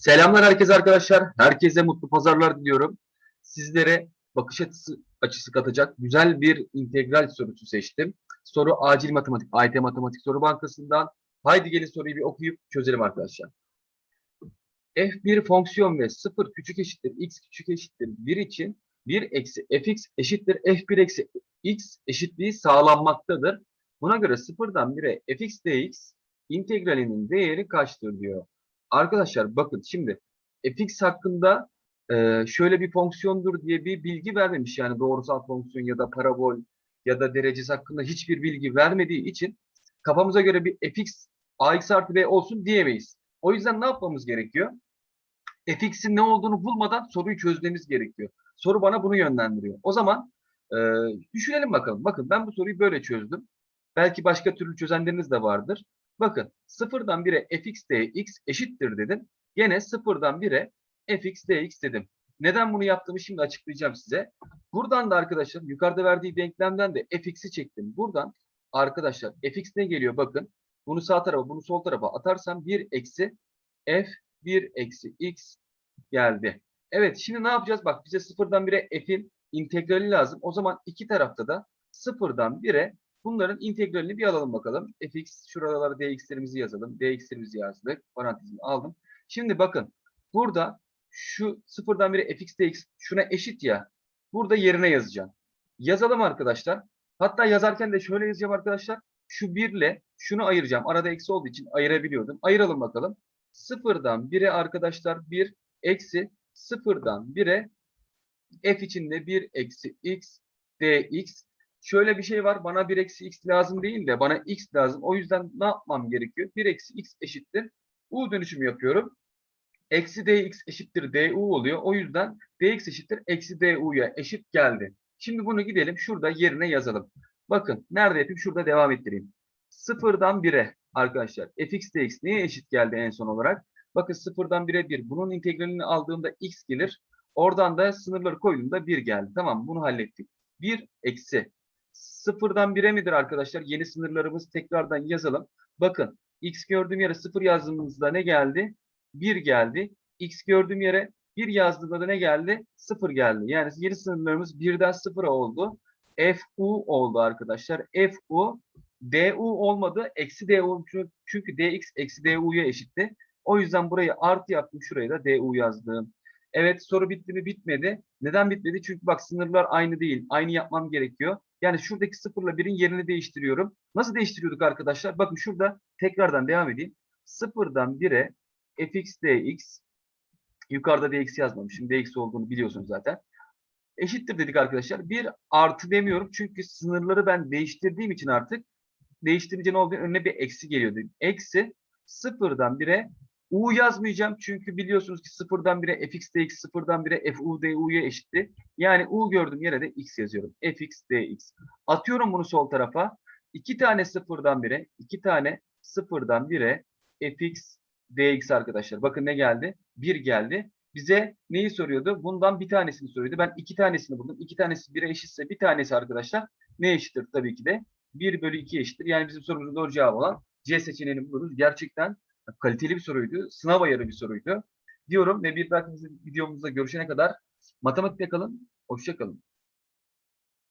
Selamlar herkese arkadaşlar. Herkese mutlu pazarlar diliyorum. Sizlere bakış açısı, açısı katacak güzel bir integral sorusu seçtim. Soru acil matematik, AYT Matematik Soru Bankası'ndan. Haydi gelin soruyu bir okuyup çözelim arkadaşlar. f1 fonksiyon ve 0 küçük eşittir x küçük eşittir 1 için 1 eksi fx eşittir f1 eksi x eşitliği sağlanmaktadır. Buna göre 0'dan 1'e fx dx integralinin değeri kaçtır diyor. Arkadaşlar bakın şimdi fx hakkında e, şöyle bir fonksiyondur diye bir bilgi vermemiş. Yani doğrusal fonksiyon ya da parabol ya da derecesi hakkında hiçbir bilgi vermediği için kafamıza göre bir fx ax artı b olsun diyemeyiz. O yüzden ne yapmamız gerekiyor? fx'in ne olduğunu bulmadan soruyu çözmemiz gerekiyor. Soru bana bunu yönlendiriyor. O zaman e, düşünelim bakalım. Bakın ben bu soruyu böyle çözdüm. Belki başka türlü çözenleriniz de vardır. Bakın sıfırdan 1'e fx dx eşittir dedim. Gene sıfırdan 1'e fx dx dedim. Neden bunu yaptığımı şimdi açıklayacağım size. Buradan da arkadaşlar yukarıda verdiği denklemden de fx'i çektim. Buradan arkadaşlar fx ne geliyor bakın. Bunu sağ tarafa bunu sol tarafa atarsam 1 eksi f 1 eksi x geldi. Evet şimdi ne yapacağız? Bak bize sıfırdan 1'e f'in integrali lazım. O zaman iki tarafta da sıfırdan 1'e Bunların integralini bir alalım bakalım. fx şuralara dx'lerimizi yazalım. dx'lerimizi yazdık. Parantezini aldım. Şimdi bakın burada şu sıfırdan biri fx dx şuna eşit ya. Burada yerine yazacağım. Yazalım arkadaşlar. Hatta yazarken de şöyle yazacağım arkadaşlar. Şu 1 ile şunu ayıracağım. Arada eksi olduğu için ayırabiliyordum. Ayıralım bakalım. Sıfırdan 1'e arkadaşlar 1 eksi sıfırdan 1'e f içinde 1 eksi x dx şöyle bir şey var. Bana 1 eksi x lazım değil de bana x lazım. O yüzden ne yapmam gerekiyor? 1 eksi x eşittir. U dönüşümü yapıyorum. Eksi dx eşittir du oluyor. O yüzden dx eşittir eksi du'ya eşit geldi. Şimdi bunu gidelim şurada yerine yazalım. Bakın nerede yapayım? Şurada devam ettireyim. Sıfırdan 1'e arkadaşlar fx dx neye eşit geldi en son olarak? Bakın sıfırdan 1'e 1. Bunun integralini aldığımda x gelir. Oradan da sınırları koyduğumda 1 geldi. Tamam bunu hallettik. 1 eksi sıfırdan 1'e midir arkadaşlar? Yeni sınırlarımız tekrardan yazalım. Bakın x gördüğüm yere 0 yazdığımızda ne geldi? 1 geldi. x gördüğüm yere 1 yazdığımda da ne geldi? 0 geldi. Yani yeni sınırlarımız 1'den 0'a oldu. fu oldu arkadaşlar. fu du olmadı. Eksi du çünkü dx eksi du'ya eşitti. O yüzden burayı artı yaptım. Şuraya da du yazdım. Evet soru bitti mi? Bitmedi. Neden bitmedi? Çünkü bak sınırlar aynı değil. Aynı yapmam gerekiyor. Yani şuradaki sıfırla 1'in yerini değiştiriyorum. Nasıl değiştiriyorduk arkadaşlar? Bakın şurada tekrardan devam edeyim. Sıfırdan 1'e fx dx yukarıda dx yazmamışım. dx olduğunu biliyorsunuz zaten. Eşittir dedik arkadaşlar. Bir artı demiyorum. Çünkü sınırları ben değiştirdiğim için artık değiştirince ne oldu? Önüne bir eksi geliyor dedim. Eksi sıfırdan 1'e U yazmayacağım çünkü biliyorsunuz ki sıfırdan 1'e fx dx sıfırdan 1'e fu du'ya eşitti. Yani u gördüğüm yere de x yazıyorum. fx dx. Atıyorum bunu sol tarafa. İki tane sıfırdan 1'e, iki tane sıfırdan 1'e fx dx arkadaşlar. Bakın ne geldi? 1 geldi. Bize neyi soruyordu? Bundan bir tanesini soruyordu. Ben iki tanesini buldum. İki tanesi 1'e eşitse bir tanesi arkadaşlar ne eşittir tabii ki de? 1 bölü 2 eşittir. Yani bizim sorumuzun doğru cevabı olan C seçeneğini buluruz. Gerçekten kaliteli bir soruydu. Sınav ayarı bir soruydu. Diyorum ve bir dahaki videomuzda görüşene kadar matematikte kalın. Hoşça kalın.